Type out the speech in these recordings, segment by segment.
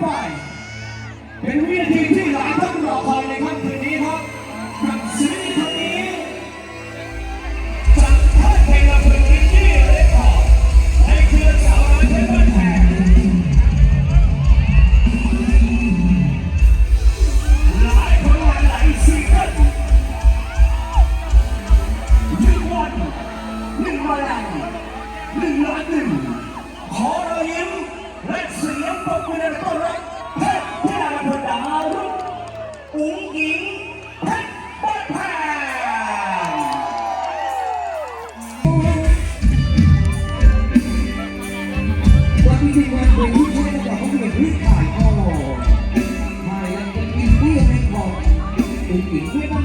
ไป เป็นวินาทีที่หลายท่านรอคอยในค่ำคืน วิสานโอ้ไทยแลนด์อินดี้เรคคอร์ดเป็นหญิง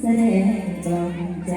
เสดงตรงใจ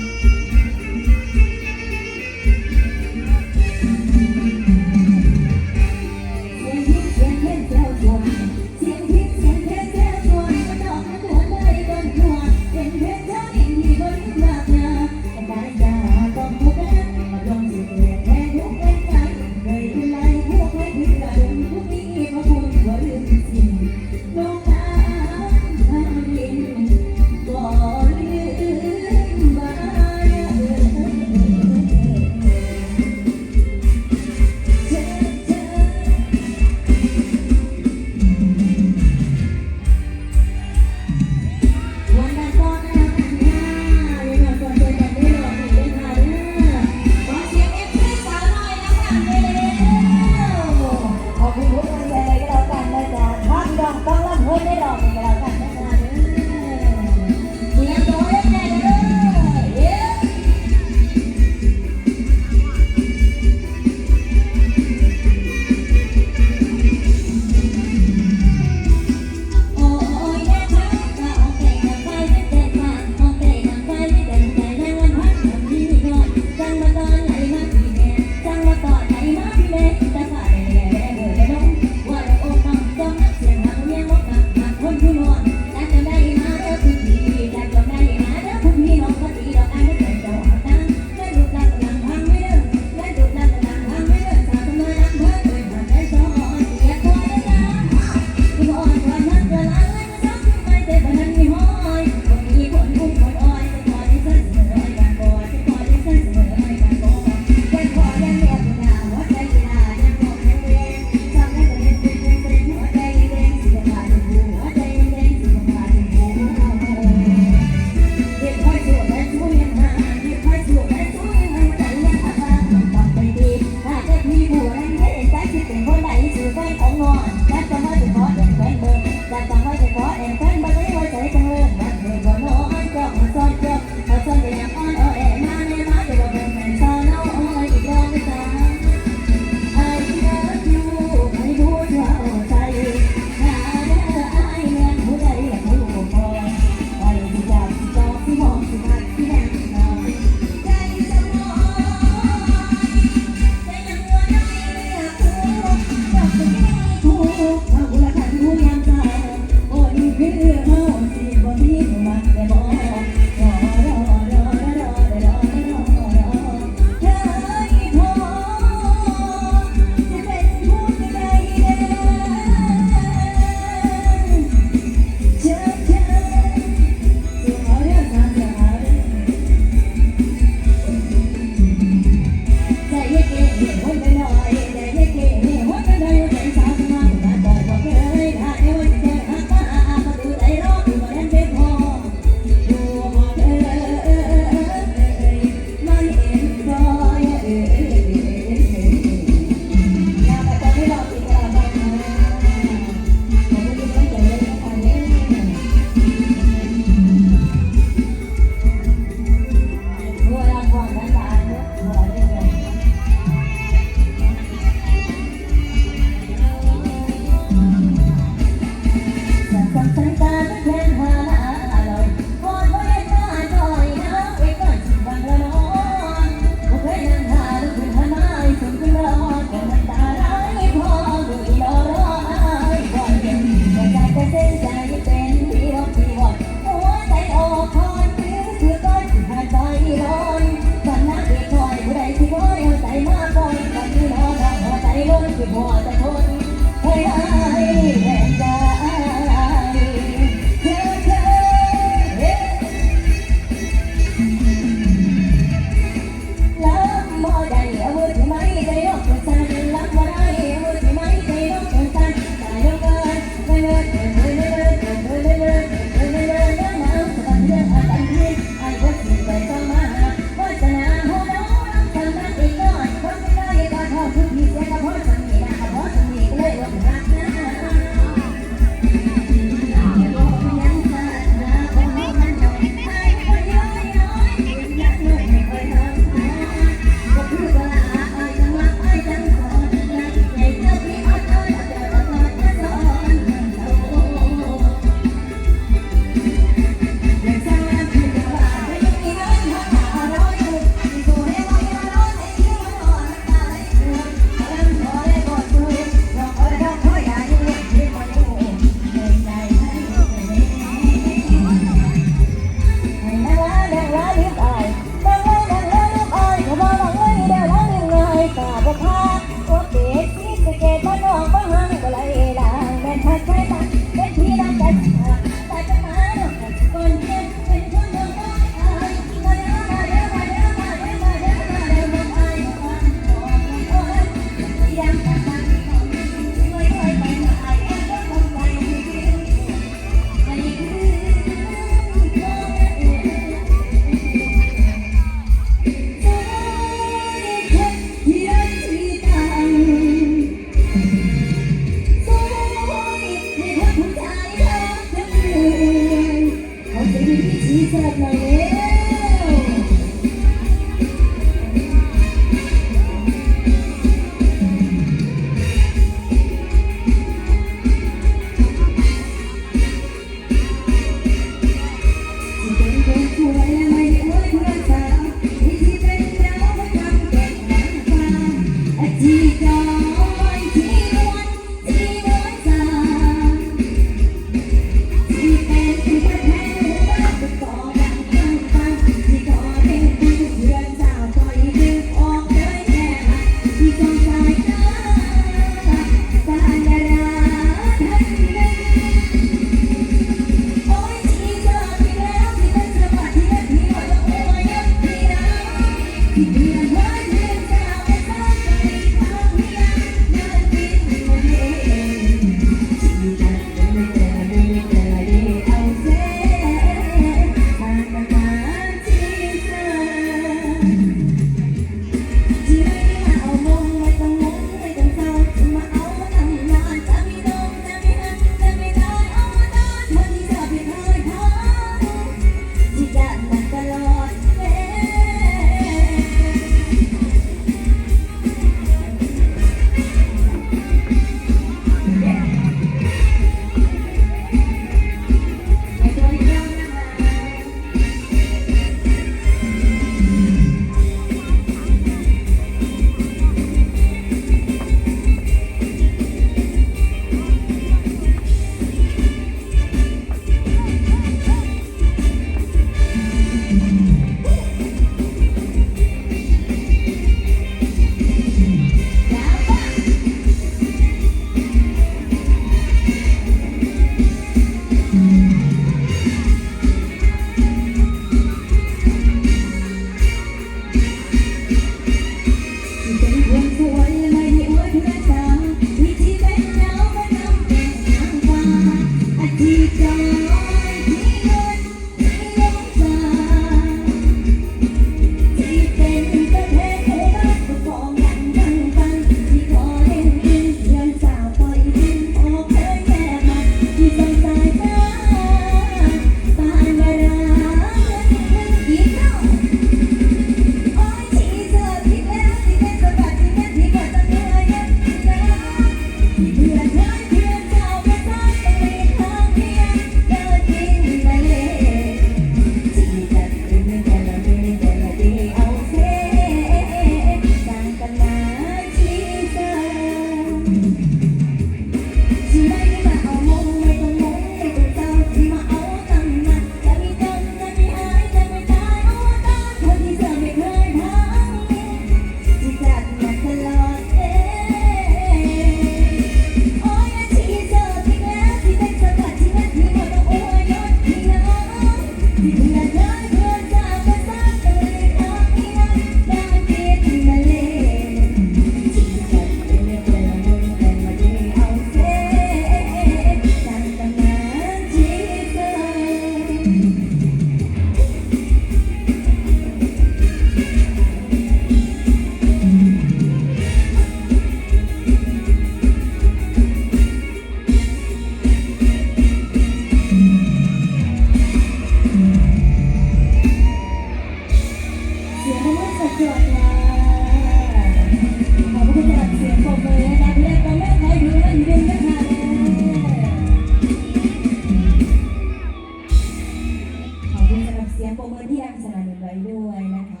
งปรบมือที่ดังสนั่นไว้ด้วยนะคะ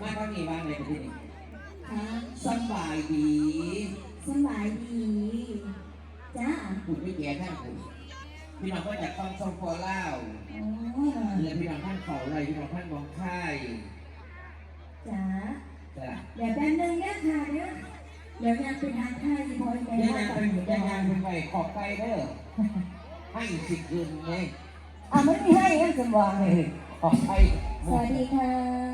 มาทางนี้บ้างเลยที่นี่ค่ะสบายดีสบายดีจ้าคุณพี่แก่ท่านคุณพี่น้องก็จากฟังซองฟอเล่าอ๋อและพี่น้องท่านเขาอะไรพี่น้องท่านมองค่ายจ้าจ้ะเดี๋ยวแป๊บนึงนะค่ะเดี๋ยวเดี๋ยวยังเป็นทางท่าอีพอยแม่ยังว่ายังกัเป็นนอยู่ยังก่อยังนเป็นไปขอบไปเด้อให้สิคืนไงอะไม่มีให้ยังจะบอกเลย ขอบไปสวัสดีค่ะ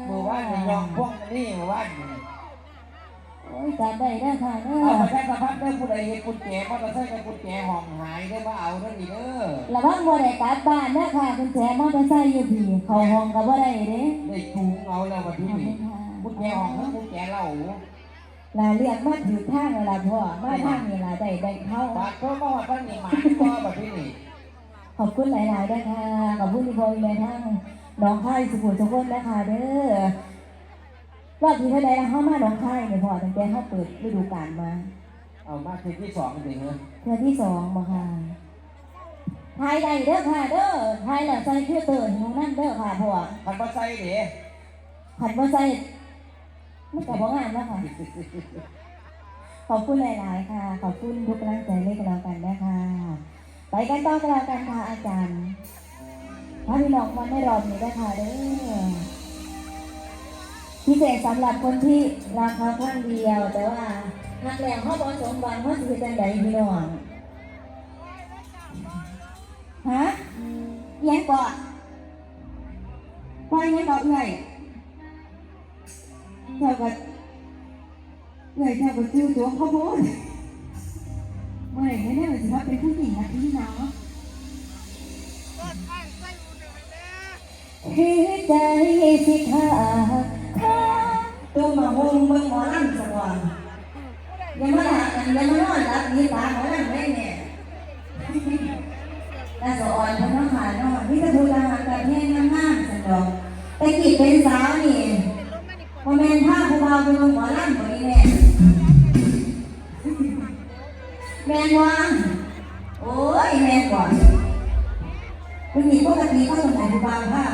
เมื่อวานนี่ยองพวกนี่เมื่อวานนี่โอ้ยจำได้ได้อค่ะเด้เอาอไปแค่สภาพเด้อผู้ใดเห็นกุญแจมอเตอร์ไซค์กับกุญแจห้องหายได้ว่าเอาเด้อนี่เด้อระวังบ่ได้กลับบ้านนะค่ะคุณแจมอเตอร์ไซค์อยู่พี่เข้าห้องก็บ่ได้เด้ได้จูงเอาแล้วมาที่ขอบนี่คุณค่ะกุญแจห้องทั้งกุญแจเราลาเรียกมาถือทางเวลาพ่อมาทางนี่ล่ะได้ได้เข้า บาดตัวมาว่าท่านนี่หมาตัวแบบที่นี่ขอบคุณหลายๆด้วยค่ะขอบคุณที่พอแม่ทั้ง น้องค่ายสุขุมสุขนนะคะเด้อรอบที่เท่าใดแล้วเข้ามาน้องค่ายเนี่ยพอตั้งแต่เขาเปิดฤดูกาลมา เอามาทีที่สองกันเลยเหรอเทือที่สองบ่ค่ะทายได้เด้อค่ะเด้อทายแล้วใส่เพื่อเตือนหนูนั่นเด้อค่ะพ่อพันปลาไส้เด้ขันบ่ใส่ไม่กับบ่งานแล้วค่ะขอบคุณหลาย ๆ ค่ะ ขอบคุณทุกกำลังใจเลยกันแล้วกันนะคะ ไปกันต่อกันแล้วกันค่ะอาจารย์ พระพี่น้องมาไม่รอบนี้นะคะเด้อพิเศษสำหรับคนที่รักเขาครั้งเดียว แต่ว่าหักแหลงเขาบอสมหวังเขาจะเป็นจังใดพี่น้องฮะยังก่อนปยยังก่อนเอื่อยเท่ากับเอื่อยเท่ากับจิ้วตัวเขาโบน ใจสิขาดตัวมาหงเบิ่งหมอลำสว่างยังมาหลับยังมานอนรับนี่ตาหมอลำได้เนี่ยน่าสะอ่อนพน้องหานอนที่จะดูแลหาการแห้งงามๆสันดอกแต่กิจเป็นสาวนี่พอแม่นผ้าผู้บ่าวเป็นหมอลำบ่นี้แม่แม่นวางโอ้ยแม่นกว่าผู้หญิงปกติเขาต้องใส่บางผ้า